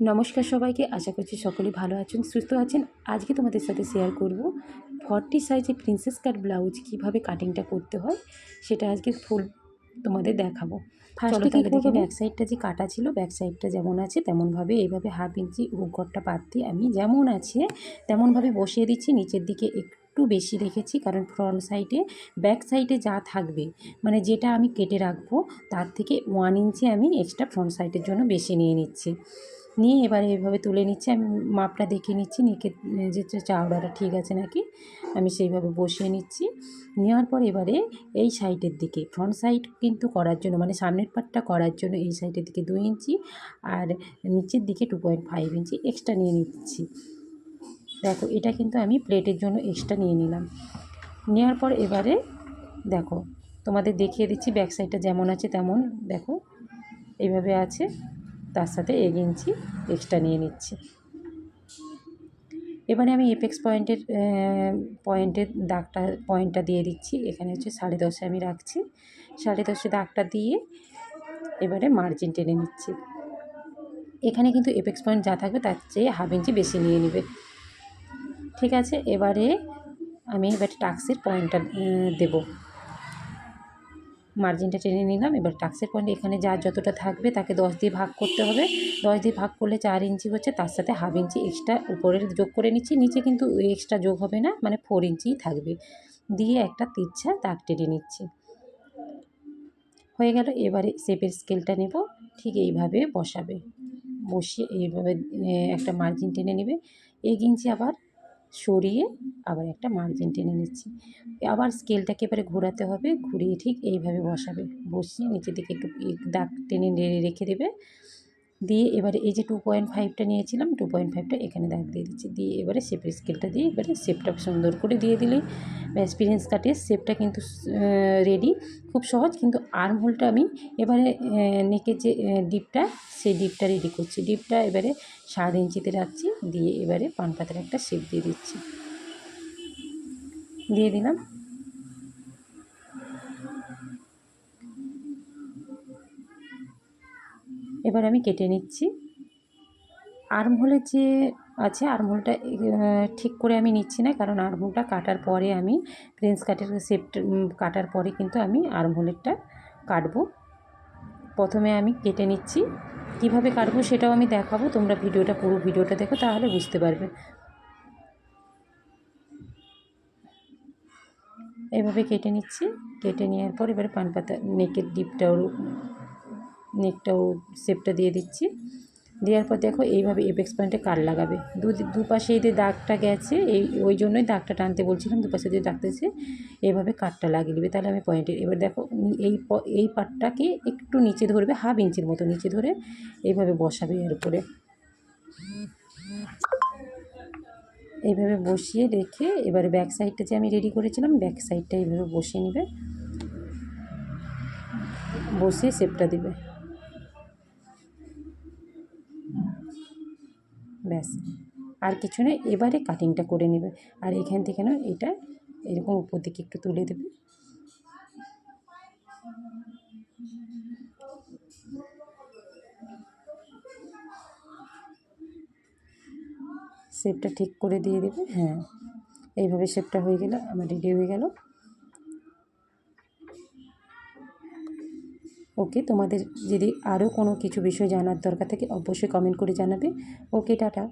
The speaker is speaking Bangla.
নমস্কার সবাইকে আশা করছি সকলে ভালো আছেন সুস্থ আছেন। আজকে তোমাদের সাথে শেয়ার করব ফর্টি সাইজে প্রিন্সেস কাট ব্লাউজ কীভাবে কাটিংটা করতে হয় সেটা আজকে ফুল তোমাদের দেখাবো। ফার্স্টে কী করব ব্যাক সাইডটা যে কাটা ছিল ব্যাক সাইডটা যেমন আছে তেমনভাবে এইভাবে হাফ ইঞ্চি হুকরটা পাত দিয়ে আমি যেমন আছে তেমনভাবে বসিয়ে দিচ্ছি। নিচের দিকে একটু বেশি রেখেছি কারণ ফ্রন্ট সাইডে ব্যাক সাইডে যা থাকবে মানে যেটা আমি কেটে রাখব তার থেকে ওয়ান ইঞ্চি আমি এক্সট্রা ফ্রন্ট সাইডের জন্য বেশি নিয়ে নিচ্ছি। নিয়ে এবারে এভাবে তুলে নিচ্ছি। আমি মাপটা দেখে নিচ্ছি নিকে যে চাওড়াটা ঠিক আছে নাকি, আমি সেইভাবে বসিয়ে নিচ্ছি। নেওয়ার পর এবারে এই সাইডের দিকে ফ্রন্ট সাইড কিন্তু করার জন্য মানে সামনের পার্টটা করার জন্য এই সাইডের দিকে দুই ইঞ্চি আর নিচের দিকে two point five inch extra নিয়ে নিচ্ছি। দেখো, এটা কিন্তু আমি প্লেটের জন্য এক্সট্রা নিয়ে নিলাম। নেওয়ার পর এবারে দেখো, তোমাদের দেখিয়ে দিচ্ছি ব্যাক সাইডটা যেমন আছে তেমন, দেখো, এইভাবে আছে। তার সাথে এক ইঞ্চি এক্সট্রা নিয়ে নিচ্ছি। এবারে আমি এপেক্স পয়েন্টের পয়েন্টের দাগটা পয়েন্টটা দিয়ে দিচ্ছি। এখানে হচ্ছে সাড়ে দশে আমি রাখছি। সাড়ে দশে দাগটা দিয়ে এবারে মার্জিন টেনে নিচ্ছি। এখানে কিন্তু এপেক্স পয়েন্ট যা থাকবে তার চেয়ে হাফ ইঞ্চি বেশি নিয়ে নেবে। ঠিক আছে? এবারে আমি এবারে টাক্সের পয়েন্টটা দেবো। মার্জিনটা টেনে নিলাম। এবার টাক্সের পয়েন্ট এখানে যা যতটা থাকবে তাকে দশ দিয়ে ভাগ করতে হবে। দশ দিয়ে ভাগ করলে চার ইঞ্চি হচ্ছে, তার সাথে হাফ ইঞ্চি এক্সট্রা উপরে যোগ করে নিচ্ছি। নিচে কিন্তু এক্সট্রা যোগ হবে না মানে ফোর ইঞ্চিই থাকবে। দিয়ে একটা তিরছা দাগ টেনে নিচ্ছি। হয়ে গেল, এবারে শেপের স্কেলটা নেব। ঠিক এইভাবে বসাবে। বসিয়ে এইভাবে একটা মার্জিন টেনে নেবে। এক ইঞ্চি আবার সরিয়ে আবার একটা মার্জিন টেনে নিচ্ছি। আবার স্কেলটাকে এবারে ঘোরাতে হবে, ঘুরিয়ে ঠিক এইভাবে বসাবে। বসিয়ে নিচের দিকে একটু দাগ টেনে রেখে দেবে। দিয়ে এবারে এই যে টু পয়েন্ট ফাইভটা নিয়েছিলাম টু পয়েন্ট ফাইভটা এখানে দাগ দিয়ে দিচ্ছি। দিয়ে এবারে শেপের স্কেলটা দিয়ে এবারে শেপটা সুন্দর করে দিয়ে দিলে এক্সপিরিয়েন্স কাটের শেপটা কিন্তু রেডি খুব সহজ, কিন্তু আর্ম হোলটা আমি এবারে নেকের যে ডিপটা সেই ডিপটা রেডি করছি। ডিপটা এবারে সাত ইঞ্চিতে রাখছি, দিয়ে এবারে পান পাতার একটা শেপ দিয়ে দিচ্ছি। দিয়ে দিলাম। এবার আমি কেটে নিচ্ছি। আর্মহোলের যে আছে, আর্মহোলটা ঠিক করে আমি নিচ্ছি না, কারণ আর্মহোলটা কাটার পরে আমি প্রিন্স কাটের শেপটা কাটার পরে কিন্তু আমি আর্মহোলেরটা কাটবো। প্রথমে আমি কেটে নিচ্ছি। কীভাবে কাটবো সেটাও আমি দেখাবো, তোমরা ভিডিওটা, পুরো ভিডিওটা দেখো, তাহলে বুঝতে পারবে। এভাবে কেটে নিচ্ছি। কেটে নেওয়ার পর এবারে পান পাতা নেকের ডিপটাও নেকটাও শেপটা দিয়ে দিচ্ছি। দেওয়ার পর দেখো এইভাবে এপেক্স পয়েন্টে কার লাগাবে। দু দুপাশে যে দাগটা গেছে, এই, ওই জন্যই দাগটা টানতে বলছিলাম দুপাশে দিয়ে দাগতেছে এইভাবে কাঠটা লাগিয়ে দেবে। তাহলে আমি পয়েন্টের এবার দেখো এই এই পাটটাকে একটু নিচে ধরবে, হাফ ইঞ্চির মতো নিচে ধরে এইভাবে বসাবে এর উপরে। এইভাবে বসিয়ে রেখে এবারে ব্যাক সাইডটা যে আমি রেডি করেছিলাম ব্যাক সাইডটা এইভাবে বসিয়ে নেবে। বসিয়ে শেপটা দিবে। ব্যাস। আর কিছু নেই এবারে কাটিংটা করে নেবে। আর এখান থেকে না, এটা এরকম উপর দিকে একটু তুলে দেবে। শেপটা ঠিক করে দিয়ে দেবে। হ্যাঁ এইভাবে শেপটা হয়ে গেলে, আমার রেডি হয়ে গেল। ওকে তোমাদের যদি আরও কোনো কিছু বিষয় জানার দরকার থাকে অবশ্যই কমেন্ট করে জানাবে। Okay, tata.